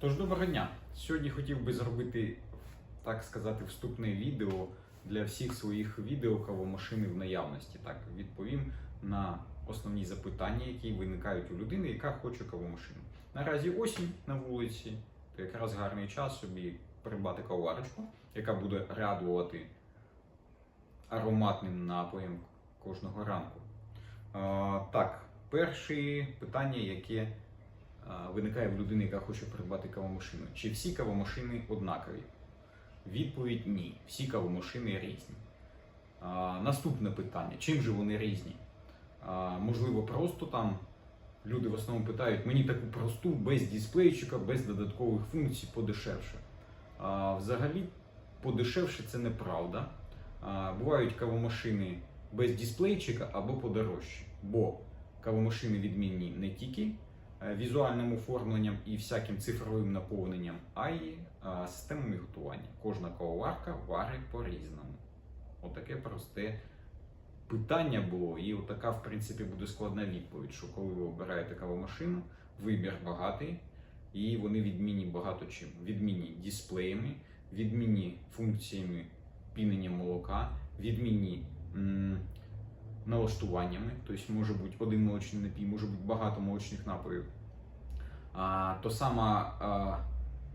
Тож доброго дня! Сьогодні хотів би зробити, так сказати, вступне відео для всіх своїх відео кавомашини в наявності. Так, відповім на основні запитання, які виникають у людини, яка хоче кавомашину. Наразі осінь на вулиці, то якраз гарний час собі придбати кавоварочку, яка буде радувати ароматним напоєм кожного ранку. А, так, перше питання, яке виникає в людини, яка хоче придбати кавомашину. Чи всі кавомашини однакові? Відповідь ні. Всі кавомашини різні. А, наступне питання: чим же вони різні? А, можливо, просто там люди в основному питають, мені таку просту, без дисплейчика, без додаткових функцій, подешевше. Взагалі, подешевше це неправда. Бувають кавомашини без дисплейчика або подорожчі. Бо кавомашини відмінні не тільки е, візуальним оформленням і всяким цифровим наповненням, а й е, системами готування. Кожна кавоварка варить по-різному. Отаке просте питання було, і отака, в принципі, буде складна відповідь, що коли ви обираєте кавомашину, вибір багатий, і вони відмінні багато чим. Відмінні дисплеями, відмінні функціями пінення молока, відмінні налаштуваннями, тобто може бути один молочний напій, може бути багато молочних напоїв. То сама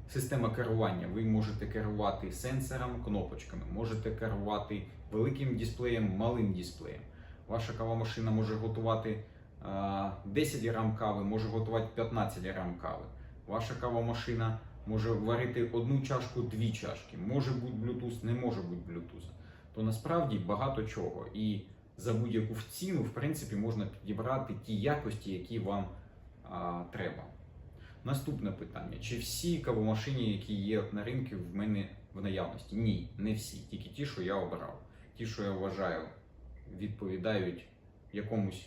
система керування. Ви можете керувати сенсором, кнопочками, можете керувати великим дисплеєм, малим дисплеєм. Ваша кавомашина може готувати а, 10 грам кави, може готувати 15 грам кави. Ваша кавомашина може варити одну чашку, дві чашки. Може бути Bluetooth, не може бути Bluetooth. То насправді багато чого. І за будь-яку ціну, в принципі, можна підібрати ті якості, які вам а, треба. Наступне питання: чи всі кавомашини, які є на ринку, в мене в наявності? Ні, не всі, тільки ті, що я обрав. Ті, що я вважаю, відповідають якомусь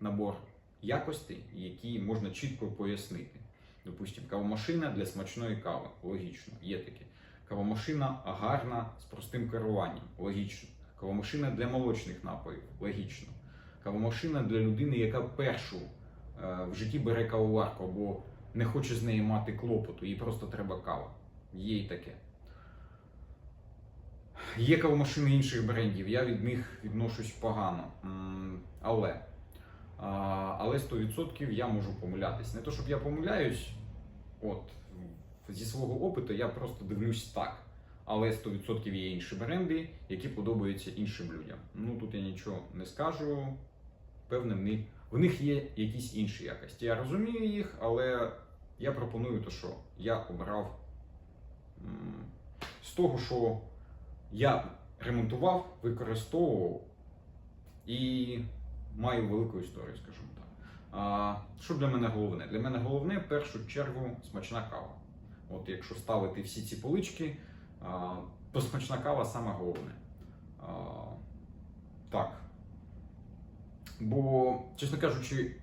набор якостей, які можна чітко пояснити. Допустимо, кавомашина для смачної кави. Логічно, є таке. Кавомашина гарна з простим керуванням. Логічно. Кавомашина для молочних напоїв. Логічно. Кавомашина для людини, яка першу е, в житті бере кавоварку або не хоче з неї мати клопоту, їй просто треба кава. Є і таке. Є кавомашини інших брендів, я від них відношусь погано. Але, але 100% я можу помилятись. Не то, щоб я помиляюсь, от зі свого опиту я просто дивлюсь так. Але 100% є інші бренди, які подобаються іншим людям. Ну тут я нічого не скажу. Певне, в них, в них є якісь інші якості. Я розумію їх, але я пропоную те, що я обрав з того, що я ремонтував, використовував і маю велику історію, скажімо так. А, що для мене головне? Для мене головне в першу чергу смачна кава. От якщо ставити всі ці полички, а, то смачна кава саме головне. А, так. Бо, чесно кажучи,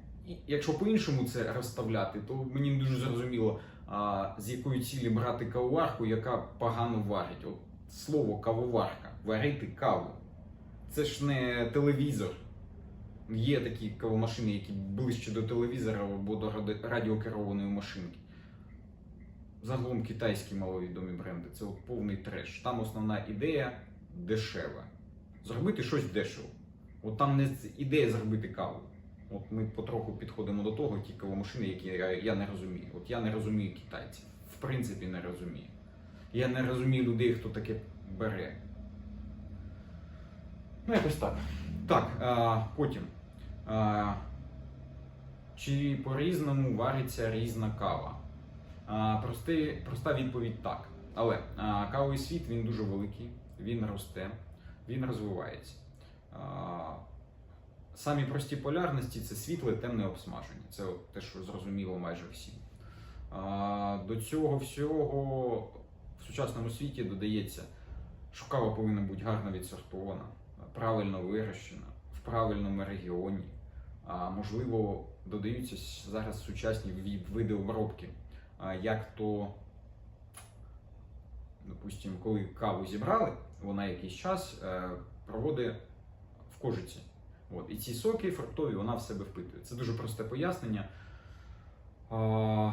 якщо по-іншому це розставляти, то мені не дуже зрозуміло, а, з якої цілі брати кавоварку, яка погано варить. От слово кавоварка, варити каву. Це ж не телевізор. Є такі кавомашини, які ближче до телевізора або до радіокерованої машинки. Загалом китайські маловідомі бренди це от повний треш. Там основна ідея дешева. Зробити щось дешево. От там не ідея зробити каву. От ми потроху підходимо до того, ті кавомашини, які я, я не розумію. От я не розумію китайців. В принципі, не розумію. Я не розумію людей, хто таке бере. Ну, якось так. Так, а, потім. А, чи по-різному вариться різна кава? А, прости, проста відповідь так. Але а, кавовий світ він дуже великий, він росте, він розвивається. А, самі прості полярності це світле, темне обсмаження. Це те, що зрозуміло майже всім. До цього всього в сучасному світі додається, що кава повинна бути гарно відсортована, правильно вирощена, в правильному регіоні. А можливо, додаються зараз сучасні види обробки, як то, допустимо, коли каву зібрали, вона якийсь час е, проводить в кожиці. От, і ці соки фруктові вона в себе впитує. Це дуже просте пояснення. А,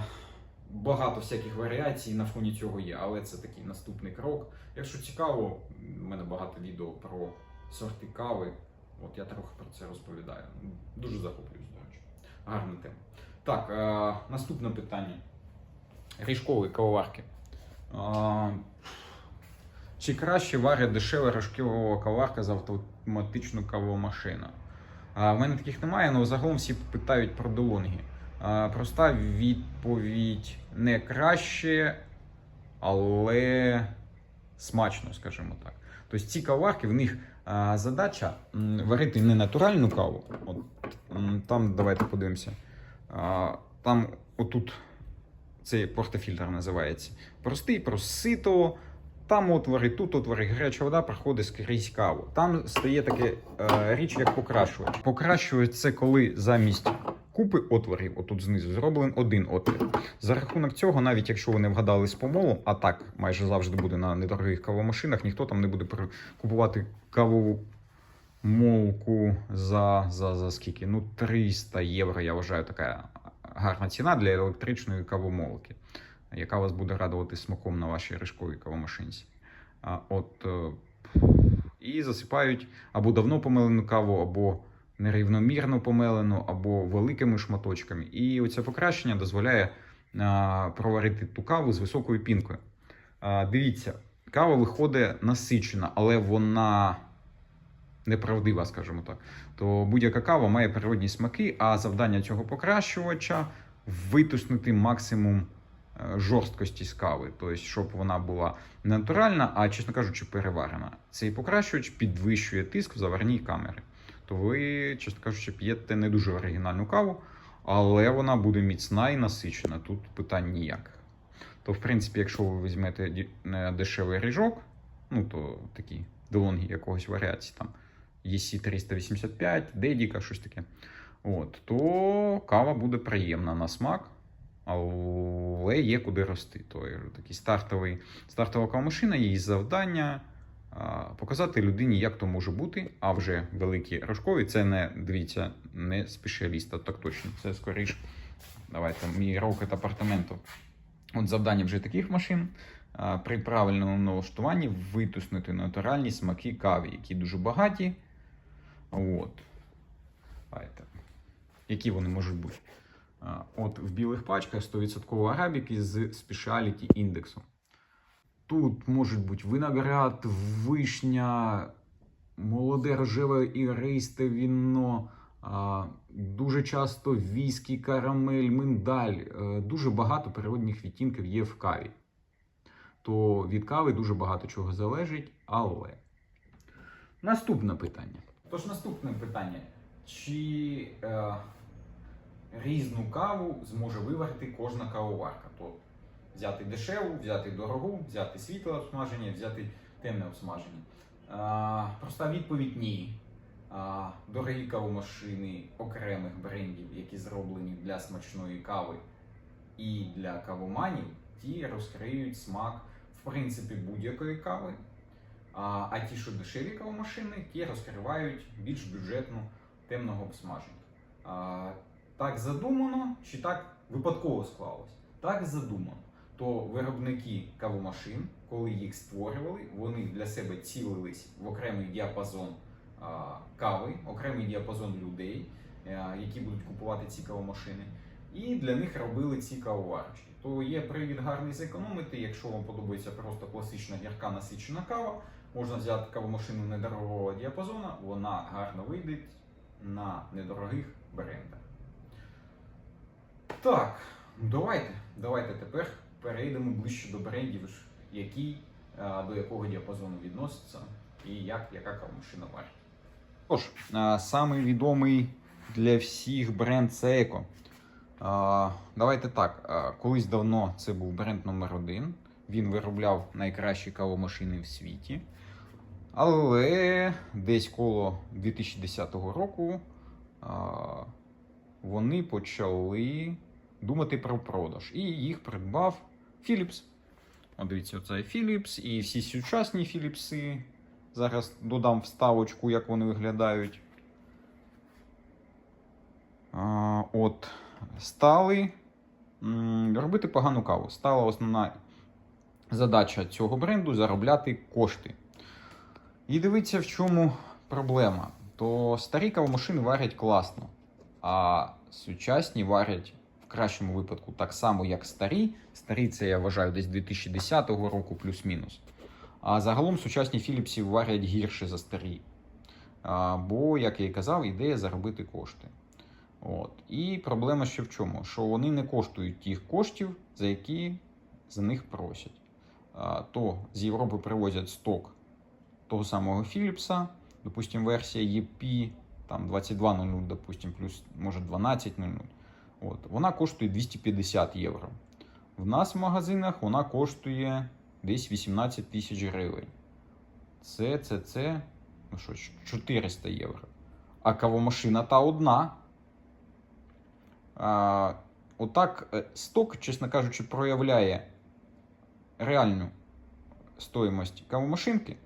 багато всяких варіацій на фоні цього є, але це такий наступний крок. Якщо цікаво, в мене багато відео про сорти кави. От я трохи про це розповідаю. Дуже захоплююсь, до речі. Гарна тема. Так, е, наступне питання. Ріжкові кавоварки. Е, чи краще варять дешева рожкова каварка за автоматичну кавомашину? А, в мене таких немає, але загалом всі питають про долонги. Проста відповідь не краще, але смачно, скажімо так. Тобто ці каварки, в них задача варити не натуральну каву. От, там давайте подивимося. Там отут цей портофільтр називається. Простий, просито. Там отвори, тут отвори, гаряча вода проходить скрізь каву. Там стає таке е, річ, як покращувач. Покращувач це коли замість купи отворів, отут знизу, зроблений один отвір. За рахунок цього, навіть якщо ви не вгадали з помолом, а так майже завжди буде на недорогих кавомашинах, ніхто там не буде купувати кавову молку за, за, за скільки? Ну, 300 євро, я вважаю, така гарна ціна для електричної кавомолки яка вас буде радувати смаком на вашій рижковій кавомашинці. От, е, і засипають або давно помелену каву, або нерівномірно помелену, або великими шматочками. І оце покращення дозволяє проварити ту каву з високою пінкою. Дивіться, кава виходить насичена, але вона неправдива, скажімо так. То будь-яка кава має природні смаки, а завдання цього покращувача витиснути максимум жорсткості з кави, тобто, щоб вона була не натуральна, а, чесно кажучи, переварена. Цей покращувач підвищує тиск в заварній камері. То ви, чесно кажучи, п'єте не дуже оригінальну каву, але вона буде міцна і насичена. Тут питань ніяких. То, в принципі, якщо ви візьмете е, дешевий ріжок, ну то такі делонги якогось варіації, там EC 385, Дедіка, щось таке. От, то кава буде приємна на смак, але є куди рости. То такий стартовий, стартова кавомашина, її завдання показати людині, як то може бути. А вже великі рожкові це не дивіться, не спеціаліста, так точно. Це скоріш. Давайте мій рокет апартаменту. От завдання вже таких машин при правильному налаштуванні витиснути натуральні смаки кави, які дуже багаті. От. Давайте. Які вони можуть бути? От в білих пачках 100% арабіки з спеціаліті індексом. Тут можуть бути виноград, вишня, молоде рожеве ігристе віно, а, дуже часто віскі, карамель, миндаль. Е, Дуже багато природних відтінків є в каві. То від кави дуже багато чого залежить, але. Наступне питання. Тож наступне питання. Чи е, різну каву зможе виварити кожна кавоварка? То взяти дешеву, взяти дорогу, взяти світле обсмаження, взяти темне обсмаження. Е, проста відповідь ні. Е, дорогі кавомашини окремих брендів, які зроблені для смачної кави і для кавоманів, ті розкриють смак в принципі будь-якої кави. А, а ті, що дешеві кавомашини, ті розкривають більш бюджетну темного обсмаження. Так задумано, чи так випадково склалось? Так задумано. То виробники кавомашин, коли їх створювали, вони для себе цілились в окремий діапазон кави, окремий діапазон людей, а, які будуть купувати ці кавомашини. І для них робили ці кавоварочки. То є привід гарний зекономити. Якщо вам подобається просто класична гірка насичена кава, можна взяти кавомашину недорогого діапазону, вона гарно вийде на недорогих брендах. Так, давайте, давайте тепер перейдемо ближче до брендів, які, е, до якого діапазону відносяться і як яка кавомашина варить. Тож, е, самий відомий для всіх бренд це Еко. Давайте так. Колись давно це був бренд номер один. Він виробляв найкращі кавомашини в світі. Але десь коло 2010 року вони почали думати про продаж. І їх придбав Philips. От дивіться, оце Philips і всі сучасні Philips'и. Зараз додам вставочку, як вони виглядають. От стали робити погану каву. Стала основна задача цього бренду заробляти кошти. І дивіться, в чому проблема. То старі кавомашини варять класно, а сучасні варять кращому випадку так само, як старі. Старі це я вважаю десь 2010 року плюс-мінус. А загалом сучасні Філіпсі варять гірше за старі. Бо, як я і казав, ідея заробити кошти. От. І проблема ще в чому? Що вони не коштують тих коштів, за які за них просять. То з Європи привозять сток того самого Philips'а, допустим, версія EP там 2200, допустим, плюс може 1200. От. Вона коштує 250 євро. В нас в магазинах вона коштує десь 18 тисяч гривень. Це, це, це, ну що, 400 євро. А кавомашина та одна. А, отак е, сток, чесно кажучи, проявляє реальну стоїмость кавомашинки.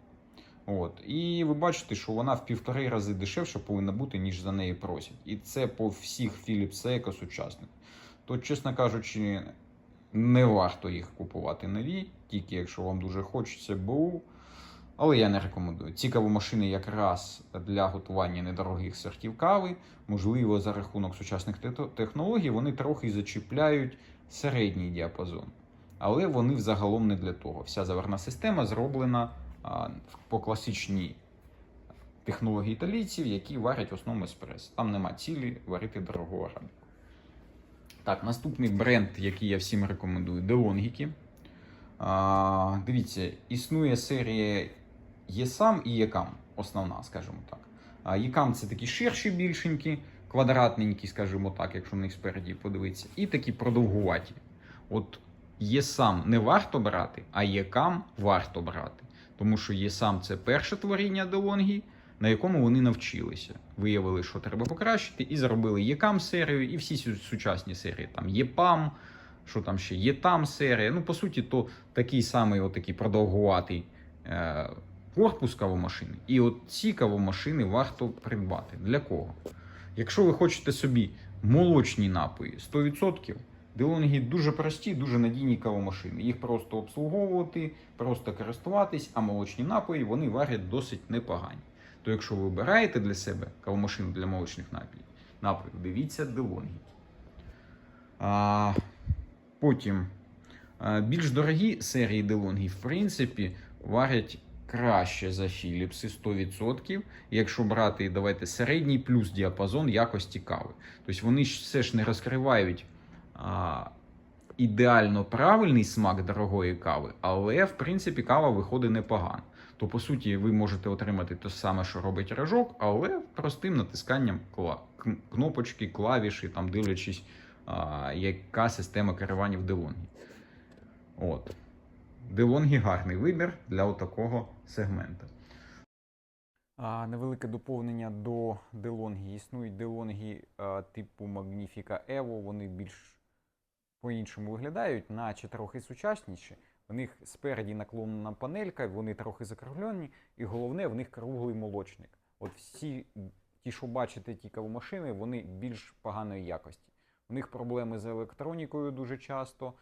От. І ви бачите, що вона в півтори рази дешевше повинна бути, ніж за неї просять. І це по всіх Philips Eco сучасних. То, чесно кажучи, не варто їх купувати нові, тільки якщо вам дуже хочеться БУ. Але я не рекомендую. Ці кавомашини якраз для готування недорогих сортів кави, можливо, за рахунок сучасних технологій, вони трохи зачіпляють середній діапазон. Але вони взагалом не для того. Вся заварна система зроблена по класичній технології італійців, які варять в основному еспрес. Там нема цілі варити дорогого арабіку. Так, наступний бренд, який я всім рекомендую. А, дивіться, існує серія ЄСАМ і ЄКАМ, основна, скажімо так. ЄКАМ це такі ширші, більшенькі, квадратненькі, скажімо так, якщо на них спереді подивитися, і такі продовгуваті. От ЄСАМ не варто брати, а ЄКАМ варто брати. Тому що ЄСАМ це перше творіння DeLonghi, на якому вони навчилися. Виявили, що треба покращити, і зробили ЄКАМ серію, і всі сучасні серії. Там ЄПАМ, що там ще є там серія. Ну, по суті, то такий самий отакий продовгуватий е, корпус кавомашини. І от ці кавомашини варто придбати. Для кого? Якщо ви хочете собі молочні напої 100%, Делонгі дуже прості, дуже надійні кавомашини. Їх просто обслуговувати, просто користуватись, а молочні напої вони варять досить непогані. То якщо ви вибираєте для себе кавомашину для молочних напоїв, напоїв дивіться Делонгі. Потім більш дорогі серії DeLonghi, в принципі, варять краще за Philips 100%. Якщо брати, давайте середній плюс діапазон якості кави. Тобто вони все ж не розкривають а, ідеально правильний смак дорогої кави, але в принципі кава виходить непогано. То по суті ви можете отримати те саме, що робить рожок, але простим натисканням кла- кнопочки, клавіші, там дивлячись, а, яка система керування в DeLonghi. От. DeLonghi гарний вибір для такого сегмента. А, невелике доповнення до DeLonghi. Існують DeLonghi а, типу Magnifica Evo, вони більш по-іншому виглядають, наче трохи сучасніші. В них спереді наклонена панелька, вони трохи закруглені, і головне, в них круглий молочник. От всі ті, що бачите, ті кавомашини, вони більш поганої якості. У них проблеми з електронікою дуже часто,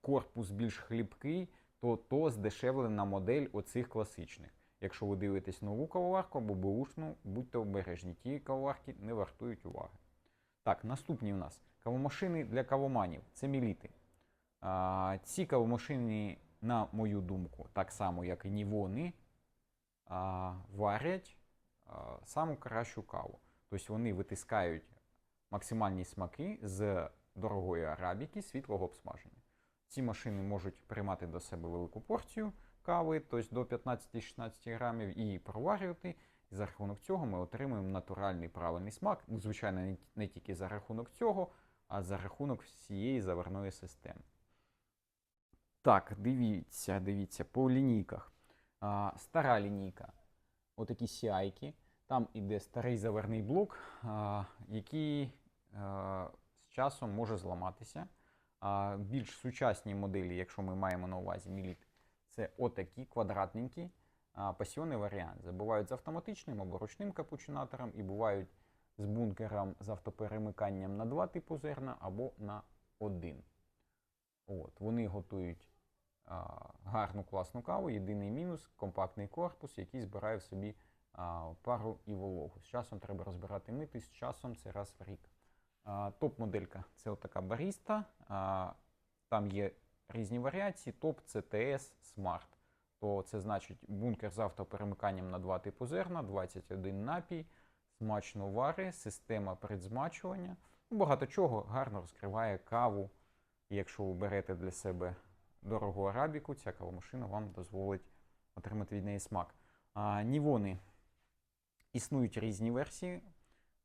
корпус більш хліпкий, то то здешевлена модель оцих класичних. Якщо ви дивитесь нову кавоварку або бушну, будьте обережні. Ті кавоварки не вартують уваги. Так, наступні у нас кавомашини для кавоманів. Це міліти. А, ці кавомашини, на мою думку, так само, як і Нівони, а, варять а, саму кращу каву. Тобто вони витискають максимальні смаки з дорогої арабіки світлого обсмаження. Ці машини можуть приймати до себе велику порцію кави, тобто до 15-16 грамів, і проварювати. І за рахунок цього ми отримуємо натуральний правильний смак. Ну, звичайно, не- тільки за рахунок цього, а за рахунок всієї заварної системи. Так, дивіться, дивіться, по лінійках. А, стара лінійка. Отакі сіайки. Там іде старий заварний блок, а, який а, з часом може зламатися. А, більш сучасні моделі, якщо ми маємо на увазі міліт, це отакі квадратненькі. А, пасіонний варіант. Бувають з автоматичним або ручним капучинатором і бувають з бункером з автоперемиканням на два типу зерна або на один. От, вони готують а, гарну класну каву. Єдиний мінус компактний корпус, який збирає в собі а, пару і вологу. З часом треба розбирати мити, з часом це раз в рік. Топ-моделька це отака баріста. А, там є різні варіації. Топ CTS Smart. То це значить бункер з автоперемиканням на два типу зерна, 21 напій, смачно вари, система предзмачування. Ну, Багато чого гарно розкриває каву. Якщо ви берете для себе дорогу арабіку, ця кавомашина вам дозволить отримати від неї смак. А, Нівони існують різні версії.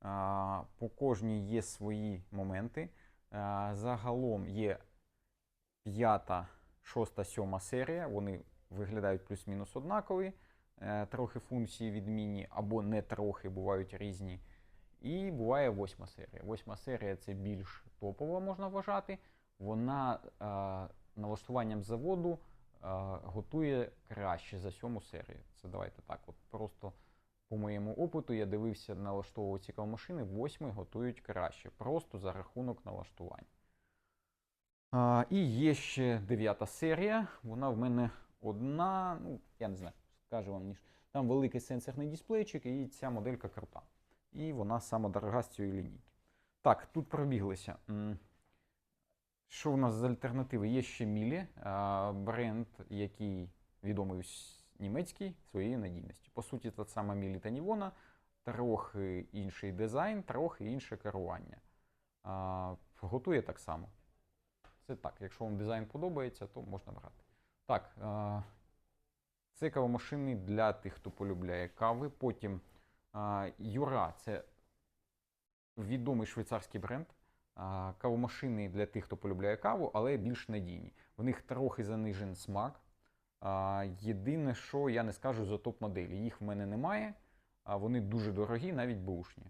А, по кожній є свої моменти. А, загалом є п'ята, шоста, сьома серія. Вони виглядають плюс-мінус однакові. Е, Трохи функції відмінні або не трохи, бувають різні. І буває восьма серія. Восьма серія це більш топова, можна вважати. Вона е, налаштуванням заводу е, готує краще за сьому серію. Це давайте так. От просто по моєму опиту я дивився налаштовувати ці кавомашини, восьми готують краще, просто за рахунок налаштувань. А, і є ще дев'ята серія. Вона в мене одна, ну, я не знаю, скажу вам ніж. Там великий сенсорний дисплейчик, і ця моделька крута. І вона сама дорога з цієї лінійки. Так, тут пробіглися. Що у нас з альтернативи? Є ще Мілі, бренд, який відомий німецький своєю надійністю. По суті, та сама Мілі та Нівона, трохи інший дизайн, трохи інше керування. Готує так само. Це так, якщо вам дизайн подобається, то можна брати. Так, це кавомашини для тих, хто полюбляє кави. Потім а, Юра це відомий швейцарський бренд. А, Кавомашини для тих, хто полюбляє каву, але більш надійні. В них трохи занижен смак. А, Єдине, що я не скажу за топ-моделі. Їх в мене немає, а вони дуже дорогі, навіть бушні.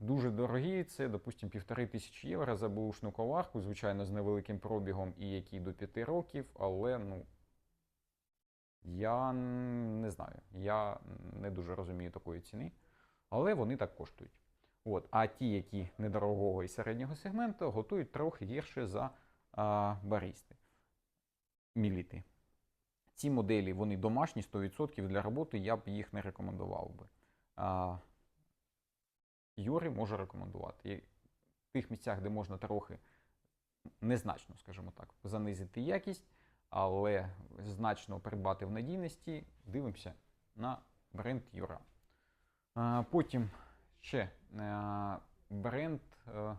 Дуже дорогі, це, допустимо, півтори тисячі євро за бушну коварку, звичайно, з невеликим пробігом і які до 5 років, але ну, я не знаю. Я не дуже розумію такої ціни, але вони так коштують. От. А ті, які недорогого і середнього сегменту, готують трохи гірше за а, барісти. Міліти. Ці моделі вони домашні 100% для роботи, я б їх не рекомендував би. А, Юри можу рекомендувати. І в тих місцях, де можна трохи незначно, скажімо так, занизити якість, але значно придбати в надійності, дивимося на бренд Юра. Потім ще е, бренд е,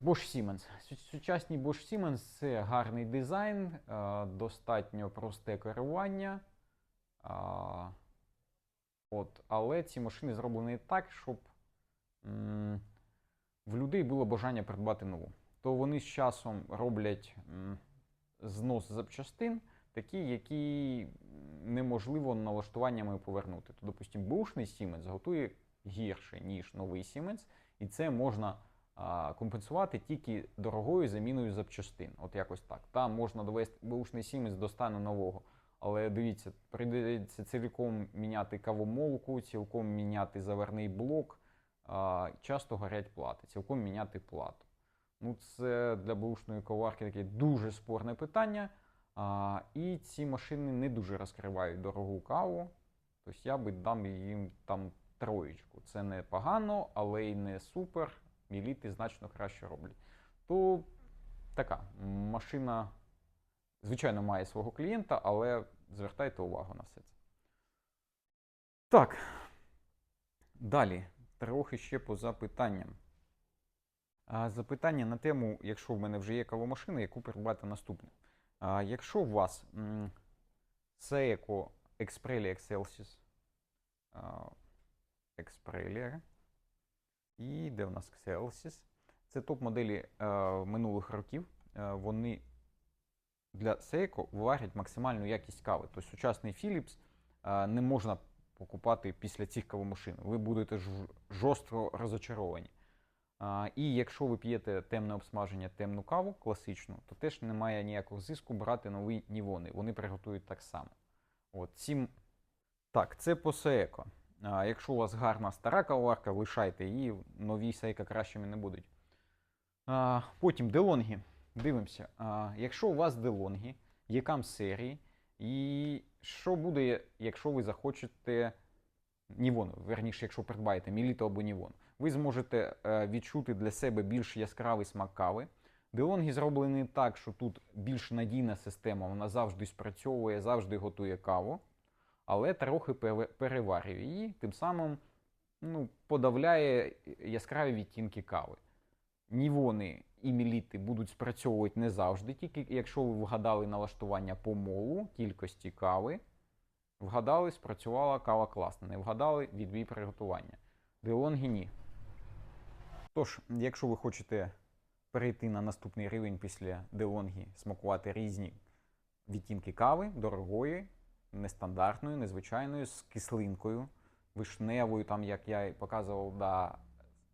Bosch Siemens. Су- Сучасні Bosch Siemens це гарний дизайн, е, достатньо просте керування. От, але ці машини зроблені так, щоб в людей було бажання придбати нову. То вони з часом роблять знос запчастин, такі, які неможливо налаштуваннями повернути. То, допустимо, бушний Siemens готує гірше, ніж новий Siemens, і це можна а, компенсувати тільки дорогою заміною запчастин. От якось так. Там можна довести бушний Siemens до стану нового. Але дивіться, прийдеться цілком міняти кавомолку, цілком міняти заварний блок, часто горять плати, цілком міняти плату. Ну, це для бушної коварки таке дуже спорне питання. А, і ці машини не дуже розкривають дорогу каву. Тобто я би дам їм там троєчку. Це не погано, але й не супер. Міліти значно краще роблять. То така машина, звичайно, має свого клієнта, але звертайте увагу на все це. Так. Далі, трохи ще по запитанням. Запитання на тему, якщо в мене вже є кавомашина, яку придбати наступне. Якщо у вас Seiko Exprelia Excelsius, а, Exprelia, і де в нас Excelsius, це топ-моделі е, минулих років. Е, вони для Seiko варять максимальну якість кави. Тобто сучасний Philips е, не можна покупати після цих кавомашин. Ви будете жорстко розочаровані. І якщо ви п'єте темне обсмаження, темну каву класичну, то теж немає ніякого зиску брати нові нівони. Вони приготують так само. От, ці... Так, це по. А, якщо у вас гарна стара кавоварка, лишайте її, нові сейка кращими не будуть. А, потім делонги. Дивимося. А, якщо у вас делонги, якам серії, і що буде, якщо ви захочете Нівон, верніше, якщо придбаєте Міліто або Нівон, ви зможете е, відчути для себе більш яскравий смак кави. Делонги зроблені так, що тут більш надійна система, вона завжди спрацьовує, завжди готує каву, але трохи переварює її, тим самим ну, подавляє яскраві відтінки кави. Нівони і міліти будуть спрацьовувати не завжди, тільки якщо ви вгадали налаштування по молу, кількості кави, вгадали, спрацювала кава класна, не вгадали відбій приготування. Делонги ні. Тож, якщо ви хочете перейти на наступний рівень після делонги, смакувати різні відтінки кави, дорогої, нестандартної, незвичайної, з кислинкою, вишневою, там, як я і показував да,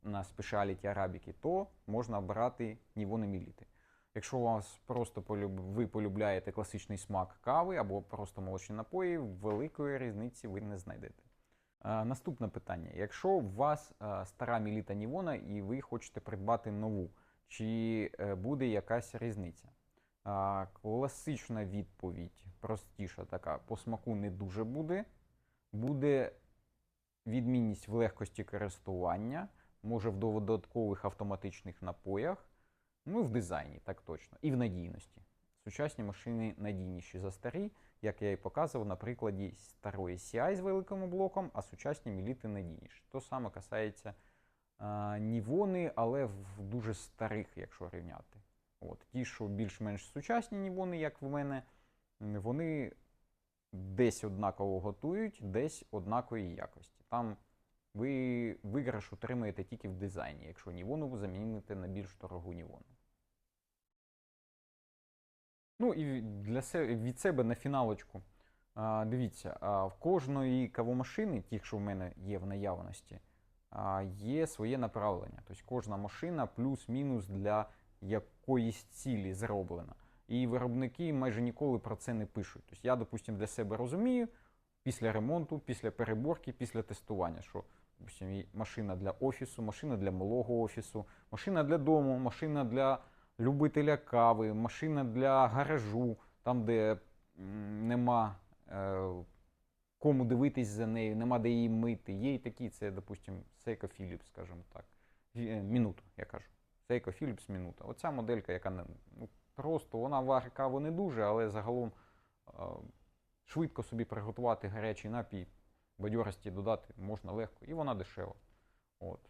на спешаліті арабіки, то можна обирати нівони міліти. Якщо у вас просто полюб... ви полюбляєте класичний смак кави або просто молочні напої, великої різниці ви не знайдете. Наступне питання. Якщо у вас стара міліта Нівона і ви хочете придбати нову, чи е, буде якась різниця? Класична відповідь, простіша така, по смаку не дуже буде. Буде відмінність в легкості користування, може в додаткових автоматичних напоях, ну і в дизайні, так точно, і в надійності. Сучасні машини надійніші за старі, як я і показував на прикладі старої CI з великим блоком, а сучасні міліти надійніші. То саме касається Нівони, але в дуже старих, якщо рівняти. От, ті, що більш-менш сучасні Нівони, як в мене, вони десь однаково готують, десь однакової якості. Там ви виграш отримаєте тільки в дизайні, якщо Нівону ви заміните на більш дорогу Нівону. Ну і для себе, від себе на фіналочку. А, дивіться, а, в кожної кавомашини, ті, що в мене є в наявності, а, є своє направлення. Тобто кожна машина плюс-мінус для якоїсь цілі зроблена. І виробники майже ніколи про це не пишуть. Тобто я, допустимо, для себе розумію після ремонту, після переборки, після тестування, що допустим, машина для офісу, машина для малого офісу, машина для дому, машина для любителя кави, машина для гаражу, там, де нема е, кому дивитись за нею, нема де її мити. Є і такі, це, допустим, Seiko Philips, скажімо так. Е, я кажу. Seiko Philips Minuta. Оця моделька, яка ну, просто вона варить каву не дуже, але загалом е, швидко собі приготувати гарячий напій, бадьорості додати можна легко, і вона дешева. От.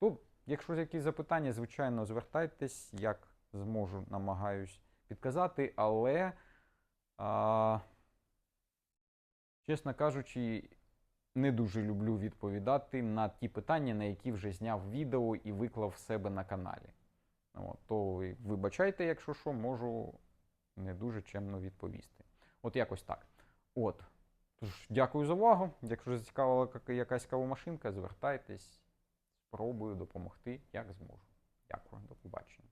То, якщо якісь запитання, звичайно, звертайтесь, як зможу, намагаюсь підказати, але, а, чесно кажучи, не дуже люблю відповідати на ті питання, на які вже зняв відео і виклав в себе на каналі. От, то ви вибачайте, якщо що, можу не дуже чемно відповісти. От якось так. От. Тож, дякую за увагу. Якщо зацікавила яка- якась кавомашинка, звертайтесь, спробую допомогти, як зможу. Дякую, до побачення.